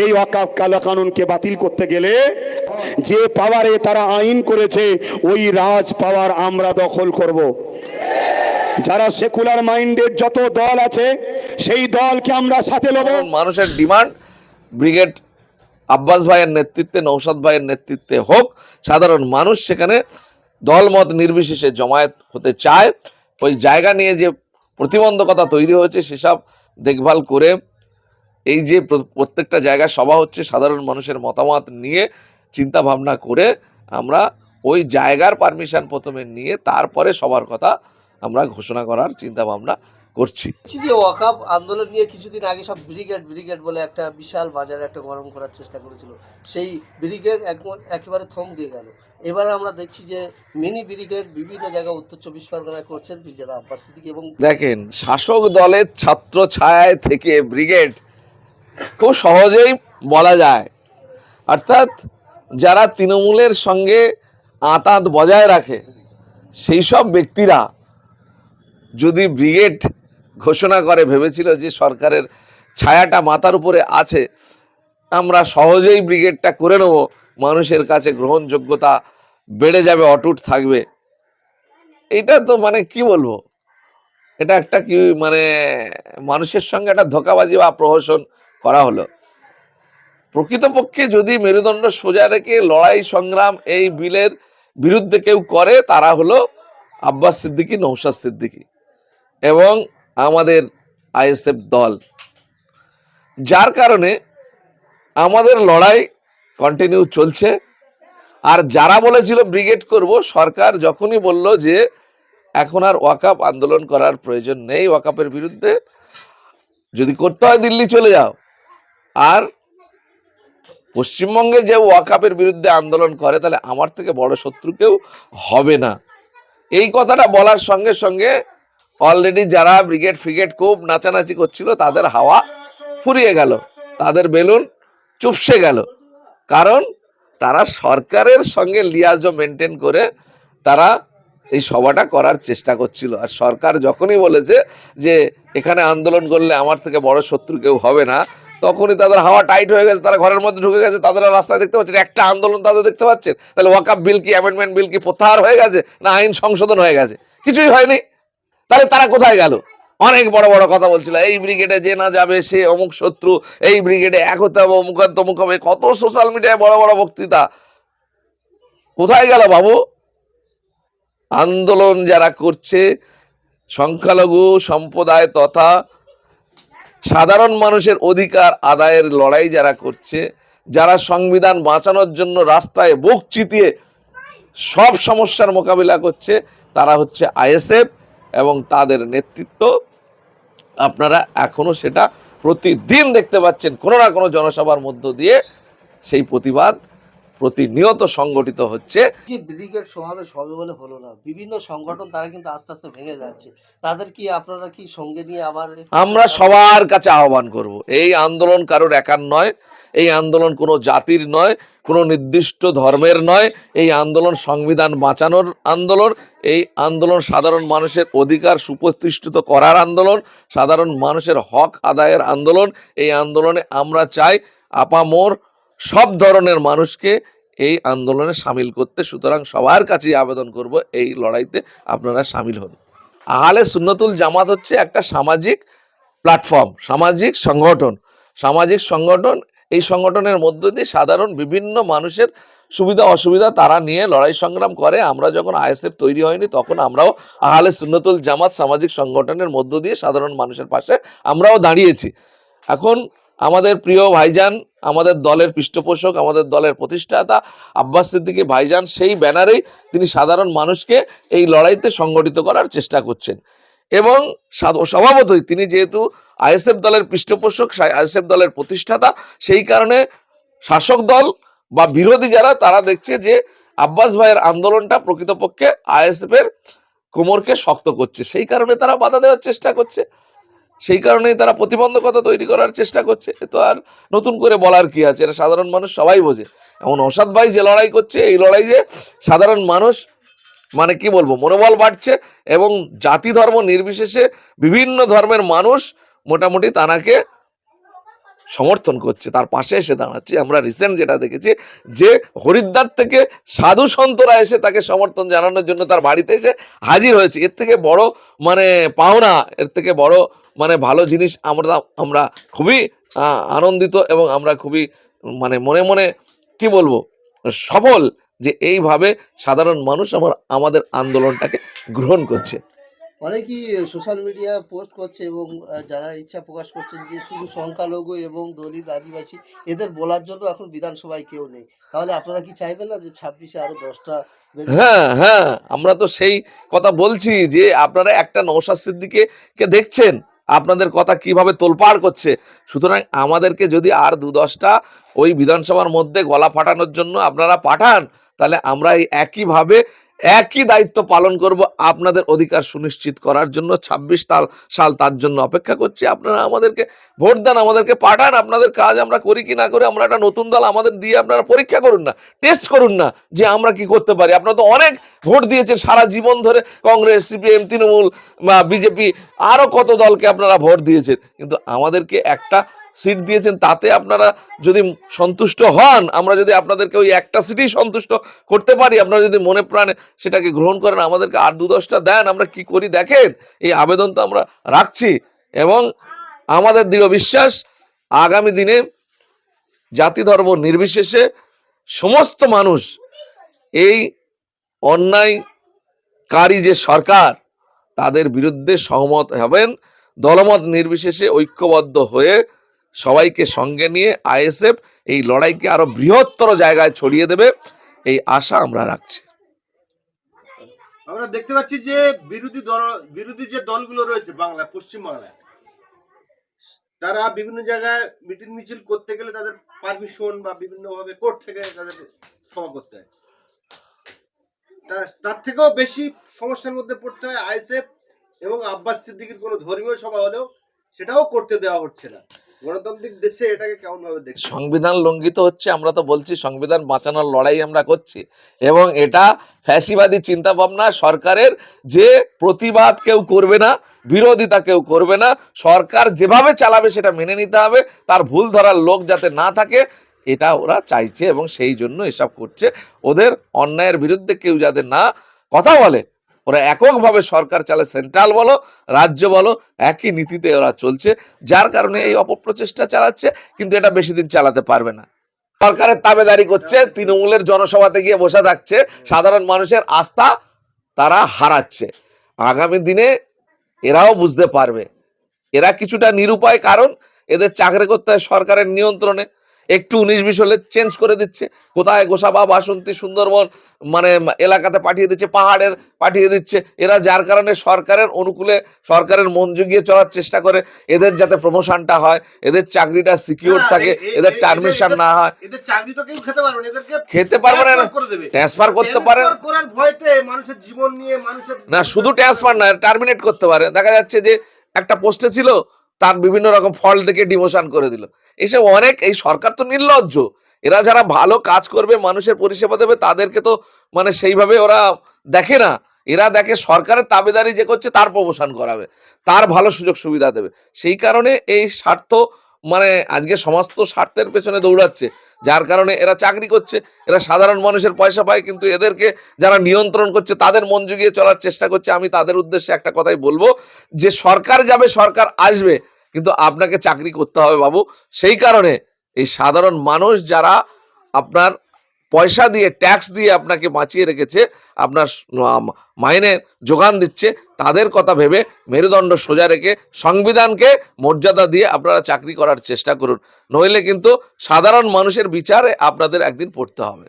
এই ওয়াকাফ কালা কানুনকে বাতিল করতে গেলে যে পাওয়ারে তারা আইন করেছে, ওই রাজ পাওয়ার আমরা দখল করব। যারা সেকুলার মাইন্ডের যত দল আছে, সেই দলকে আমরা সাথে নেব। মানুষের ডিমান্ড ব্রিগেড আব্বাস ভাইয়ের নেতৃত্বে নৌসাদ ভাইয়ের নেতৃত্বে হোক, সাধারণ মানুষ সেখানে দলমত নির্বিশেষে জমায়েত হতে চায়। ওই জায়গা নিয়ে যে প্রতিবন্ধকতা তৈরি হয়েছে, সেসব দেখভাল করে এই যে প্র- প্রত্যেকটা জায়গায় সভা হচ্ছে সাধারণ মানুষের মতামত নিয়ে চিন্তা ভাবনা করে আমরা ওই জায়গার পারমিশন প্রথমে নিয়ে তারপরে সবার কথা আমরা ঘোষণা করার চিন্তা ভাবনা করছি যে ওয়াকাপ আন্দোলন নিয়ে কিছুদিন আগে সব ব্রিগেড ব্রিগেড বলে একটা বিশাল বাজারে একটা গরম করার চেষ্টা করেছিল। সেই ব্রিগেড এক- একেবারে থমকে গেল। এবার আমরা দেখছি যে মিনি ব্রিগেড বিভিন্ন জায়গায় উত্তর চব্বিশ পরগনায় করছেন বিজেতা আব্বাস সিদ্দিকী এবং দেখেন শাসক দলের ছাত্র ছায়ায় থেকে ব্রিগেড খুব সহজেই বলা যায়। অর্থাৎ যারা তৃণমূলের সঙ্গে আঁতাত বজায় রাখে, সেই সব ব্যক্তিরা যদি ব্রিগেড ঘোষণা করে, ভেবেছিল যে সরকারের ছায়াটা মাথার উপরে আছে, আমরা সহজেই ব্রিগেডটা করে নেব। মানুষের কাছে গ্রহণযোগ্যতা বেড়ে যাবে, অটুট থাকবে। এটা তো মানে কি বলব? এটা একটা কি মানে মানুষের সঙ্গে একটা ধোকাবাজি বা প্রহসন করা হলো। প্রকৃতপক্ষে যদি মেরুদণ্ড সোজা রেখে লড়াই, সংগ্রাম এই বিলের বিরুদ্ধে কেউ করে, তারা হলো আব্বাস সিদ্দিকী নৌসাদ সিদ্দিকী এবং আমাদের আইএসএফ দল। যার কারণে আমাদের লড়াই কন্টিনিউ চলছে। আর যারা বলেছিল ব্রিগেড করব, সরকার যখনই বলল যে এখন আর ওয়াকাপ আন্দোলন করার প্রয়োজন নেই, ওয়াকাপের বিরুদ্ধে যদি করতে হয় দিল্লি চলে যাও। আর পশ্চিমবঙ্গে যে ওয়াকাপের বিরুদ্ধে আন্দোলন করে, তাহলে আমার থেকে বড় শত্রু কেউ হবে না। এই কথাটা বলার সঙ্গে সঙ্গে অলরেডি যারা ব্রিগেড ফ্রিগেড খুব নাচানাচি করছিল, তাদের হাওয়া ফুরিয়ে গেল, তাদের বেলুন চুপসে গেল। কারণ তারা সরকারের সঙ্গে লিয়াজও মেনটেন করে তারা এই সভাটা করার চেষ্টা করছিল। আর সরকার যখনই বলেছে যে, এখানে আন্দোলন করলে আমার থেকে বড় শত্রু কেউ হবে না তখনই তাদের হাওয়া টাইট হয়ে গেছে, তারা ঘরের মধ্যে ঢুকে গেছে, তাদের রাস্তায় দেখতে পাচ্ছেন একটা আন্দোলন তাদের দেখতে পাচ্ছেন? তাহলে ওয়াকাপ বিল কি, অ্যামেন্ডমেন্ট বিল কি প্রত্যাহার হয়ে গেছে না আইন সংশোধন হয়ে গেছে? কিছুই হয়নি। তাহলে তারা কোথায় গেল? অনেক বড় বড় কথা বলছিল, এই ব্রিগেডে যে না যাবে সে অমুক শত্রু, এই ব্রিগেডে এক হতে হবে অমুক আর তমুক হবে কত সোশ্যাল মিডিয়ায় বড় বড় বক্তৃতা। কোথায় গেল বাবু? আন্দোলন যারা করছে, সংখ্যালঘু সম্প্রদায় তথা সাধারণ মানুষের অধিকার আদায়ের লড়াই যারা করছে, যারা সংবিধান বাঁচানোর জন্য রাস্তায় বুক চিতিয়ে সব সমস্যার মোকাবিলা করছে, তারা হচ্ছে আইএসএফ এবং তাদের নেতৃত্ব। আপনারা এখনও সেটা প্রতিদিন দেখতে পাচ্ছেন কোনো না কোনো জনসভার মধ্য দিয়ে সেই প্রতিবাদ। প্রতিনিয়ত সংগঠিত হচ্ছে। যে ব্রিগেড সমাবেশ হবে বলে হলো না। বিভিন্ন সংগঠন তারা কিন্তু আস্তে আস্তে ভেঙে যাচ্ছে। তাদের কি আপনারা কি সঙ্গে নিয়ে আবার আমরা সবার কাছে আহ্বান করব। এই আন্দোলন কারোর একার নয় এই আন্দোলন কোনো জাতির নয় কোনো নির্দিষ্ট ধর্মের নয় এই আন্দোলন সংবিধান বাঁচানোর আন্দোলন এই আন্দোলন সাধারণ মানুষের অধিকার সুপ্রতিষ্ঠিত করার আন্দোলন সাধারণ মানুষের হক আদায়ের আন্দোলন এই আন্দোলনে আমরা চাই আপামোর সব ধরনের মানুষকে এই আন্দোলনে সামিল করতে, সুতরাং সবার কাছেই আবেদন করব এই লড়াইতে আপনারা সামিল হন। আহলে সুন্নতুল জামাত হচ্ছে একটা সামাজিক প্ল্যাটফর্ম, সামাজিক সংগঠন। সামাজিক সংগঠন, এই সংগঠনের মধ্য দিয়ে সাধারণ বিভিন্ন মানুষের সুবিধা, অসুবিধা তারা নিয়ে লড়াই সংগ্রাম করে। আমরা যখন আইএসএফ তৈরি হয়নি, তখন আমরাও আহলে সুন্নতুল জামাত সামাজিক সংগঠনের মধ্য দিয়ে সাধারণ মানুষের পাশে আমরাও দাঁড়িয়েছি। এখন আমাদের প্রিয় ভাইজান, আমাদের দলের পৃষ্ঠপোষক, আমাদের দলের প্রতিষ্ঠাতা আব্বাস সিদ্দিকী ভাইজান, সেই ব্যানারেই তিনি সাধারণ মানুষকে এই লড়াইতে সংগঠিত করার চেষ্টা করছেন। এবং স্বভাবতই তিনি যেহেতু আইএসএফ দলের পৃষ্ঠপোষক আইএসএফ দলের প্রতিষ্ঠাতা, সেই কারণে শাসক দল বা বিরোধী যারা, তারা দেখছে যে আব্বাস ভাইয়ের আন্দোলনটা প্রকৃতপক্ষে আইএসএফ এর কোমরকে শক্ত করছে। সেই কারণে তারা বাধা দেওয়ার চেষ্টা করছে। সেই কারণেই তারা প্রতিবন্ধকতা তৈরি করার চেষ্টা করছে। তো আর নতুন করে বলার কি আছে? এটা সাধারণ মানুষ সবাই বোঝে। এমন অসাদ ভাই যে লড়াই করছে, এই লড়াই যে সাধারণ মানুষ মানে কি বলব, মনোবল বাড়ছে এবং জাতি ধর্ম নির্বিশেষে বিভিন্ন ধর্মের মানুষ মোটামুটি তানাকে সমর্থন করছে। তার পাশে এসে দাঁড়াচ্ছে। আমরা রিসেন্ট যেটা দেখেছি যে হরিদ্বার থেকে সাধু সন্তরা এসে তাকে সমর্থন জানানোর জন্য তার বাড়িতে এসে হাজির হয়েছে। এর থেকে বড় মানে পাওনা, এর থেকে বড় মানে ভালো জিনিস আমরা আমরা খুবই আনন্দিত এবং আমরা খুবই মানে মনে মনে কি বলব? সফল যে এইভাবে সাধারণ মানুষ আমার, আমাদের আন্দোলনটাকে গ্রহণ করছে। অনেকেই সোশ্যাল মিডিয়া পোস্ট করছে এবং যারা ইচ্ছা প্রকাশ করছেন যে শুধু সংখ্যালঘু এবং দলিত আদিবাসী, এদের বলার জন্য এখন বিধানসভায় কেউ নেই। তাহলে আপনারা কি চাইবেন না যে ছাব্বিশে আরও দশটা হ্যাঁ হ্যাঁ আমরা তো সেই কথা বলছি যে আপনারা একটা নৌসাদ সিদ্দিকে কে দেখছেন? আপনাদের কথা কীভাবে তোলপাড় করছে? সুতরাং আমাদেরকে যদি আর দু দশটা ওই বিধানসভার মধ্যে গলা ফাটানোর জন্য আপনারা পাঠান, তাহলে আমরা এই একইভাবে একই দায়িত্ব পালন করব, আপনাদের অধিকার সুনিশ্চিত করার জন্য ছাব্বিশ সাল সাল তার জন্য অপেক্ষা করছি। আপনারা আমাদেরকে ভোট দেন, আমাদেরকে পাঠান, আপনাদের কাজ আমরা করি কি না করি, আমরা একটা নতুন দল আমাদের দিয়ে আপনারা পরীক্ষা করুন না টেস্ট করুন না যে আমরা কি করতে পারি। আপনারা তো অনেক ভোট দিয়েছেন সারা জীবন ধরে, কংগ্রেস, সিপিএম, তৃণমূল বা বিজেপি আরও কত দলকে আপনারা ভোট দিয়েছেন। কিন্তু আমাদেরকে একটা সিট দিয়েছেন, তাতে আপনারা যদি সন্তুষ্ট হন, আমরা যদি আপনাদেরকে ওই একটা সিটেই সন্তুষ্ট করতে পারি, আপনারা যদি মনে প্রাণে সেটাকে গ্রহণ করেন, আমাদেরকে আর দু দশটা দেন, আমরা কি করি দেখেন, এই আবেদন তো আমরা রাখছি। এবং আমাদের দৃঢ় বিশ্বাস, আগামী দিনে জাতি ধর্ম নির্বিশেষে সমস্ত মানুষ এই অন্যায়কারী যে সরকার, তাদের বিরুদ্ধে সহমত হবেন, দলমত নির্বিশেষে ঐক্যবদ্ধ হয়ে সবাইকে সঙ্গে নিয়ে আইএসএফ এই লড়াইকে আরও বৃহত্তর জায়গায় ছড়িয়ে দেবে, এই আশা আমরা রাখছি। আমরা দেখতে পাচ্ছি যে বিরোধী দল, বিরোধী যে দলগুলো রয়েছে বাংলা পশ্চিম বাংলায় তারা বিভিন্ন জায়গায় মিটিং মিছিল করতে গেলে তাদের পারমিশন বা বিভিন্ন ভাবে কোর্ট থেকে তাদের সভা করতে হয়। তার থেকেও বেশি সমস্যার মধ্যে পড়তে হয় আইএসএফ এবং আব্বাস সিদ্দিকির কোনো ধর্মীয় সভা হলেও সেটাও করতে দেওয়া হচ্ছে না। গণতান্ত্রিক দেশে এটাকে কেমন ভাবে দেখছে সংবিধান লঙ্ঘিত হচ্ছে, আমরা তো বলছি সংবিধান বাঁচানোর লড়াই আমরা করছি। এবং এটা ফ্যাসিবাদী চিন্তা ভাবনা সরকারের যে প্রতিবাদ কেউ করবে না, বিরোধিতা কেউ করবে না, সরকার যেভাবে চালাবে সেটা মেনে নিতে হবে, তার ভুল ধরার লোক যাতে না থাকে, এটা ওরা চাইছে এবং সেই জন্য এসব করছে। ওদের অন্যায়ের বিরুদ্ধে কেউ যাতে না কথা বলে ওরা এককভাবে সরকার চালে, সেন্ট্রাল বলো, রাজ্য বলো, একই নীতিতে ওরা চলছে, যার কারণে এই অপপ্রচেষ্টা চালাচ্ছে, কিন্তু এটা বেশি দিন চালাতে পারবে না। সরকারের তাবেদারি করছে, তৃণমূলের জনসভাতে গিয়ে বসে থাকছে, সাধারণ মানুষের আস্থা তারা হারাচ্ছে। আগামী দিনে এরাও বুঝতে পারবে। এরা কিছুটা নিরুপায় কারণ, এদের চাকরি করতে হয় সরকারের নিয়ন্ত্রণে। একটু উনিশ বিশ হলে চেঞ্জ করে দিচ্ছে। কোথায় গোসাবা বাসন্তী সুন্দরবন মানে এলাকাতে পাঠিয়ে দিচ্ছে পাহাড়ের পাঠিয়ে দিচ্ছে। এরা যার কারণে সরকারের অনুকূলে সরকারের মন জুগিয়ে চলার চেষ্টা করে। এদের যাতে প্রমোশনটা হয় এদের চাকরিটা সিকিউর থাকে এদের টার্মিশন না হয়। খেতে পারবে না ট্রান্সফার করতে পারে। না শুধু ট্রান্সফার না টার্মিনেট করতে পারে। দেখা যাচ্ছে যে একটা পোস্টে ছিল তার বিভিন্ন রকম ফল থেকে ডিমোশন করে দিল। এসব অনেক, এই সরকার তো নির্লজ্জ। এরা যারা ভালো কাজ করবে, মানুষের পরিষেবা দেবে, তাদেরকে তো মানে সেইভাবে ওরা দেখে না। এরা দেখে সরকারের তাবেদারি যে করছে, তার প্রমোশন করাবে, তার ভালো সুযোগ সুবিধা দেবে। সেই কারণে এই স্বার্থ মানে আজকে সমস্ত স্বার্থের পেছনে দৌড়াচ্ছে, যার কারণে এরা চাকরি করছে, এরা সাধারণ মানুষের পয়সা পায়, কিন্তু এদেরকে যারা নিয়ন্ত্রণ করছে, তাদের মন জুগিয়ে চলার চেষ্টা করছে। আমি তাদের উদ্দেশ্যে একটা কথাই বলব, যে সরকার যাবে, সরকার আসবে, কিন্তু আপনাকে চাকরি করতে হবে বাবু। সেই কারণে এই সাধারণ মানুষ যারা আপনার পয়সা দিয়ে ট্যাক্স দিয়ে আপনাকে বাঁচিয়ে রেখেছে, আপনার মাইনে যোগান দিচ্ছে, তাদের কথা ভেবে মেরুদণ্ড সোজা রেখে সংবিধানকে মর্যাদা দিয়ে আপনারা চাকরি করার চেষ্টা করুন। নইলে কিন্তু সাধারণ মানুষের বিচারে আপনাদের একদিন পড়তে হবে।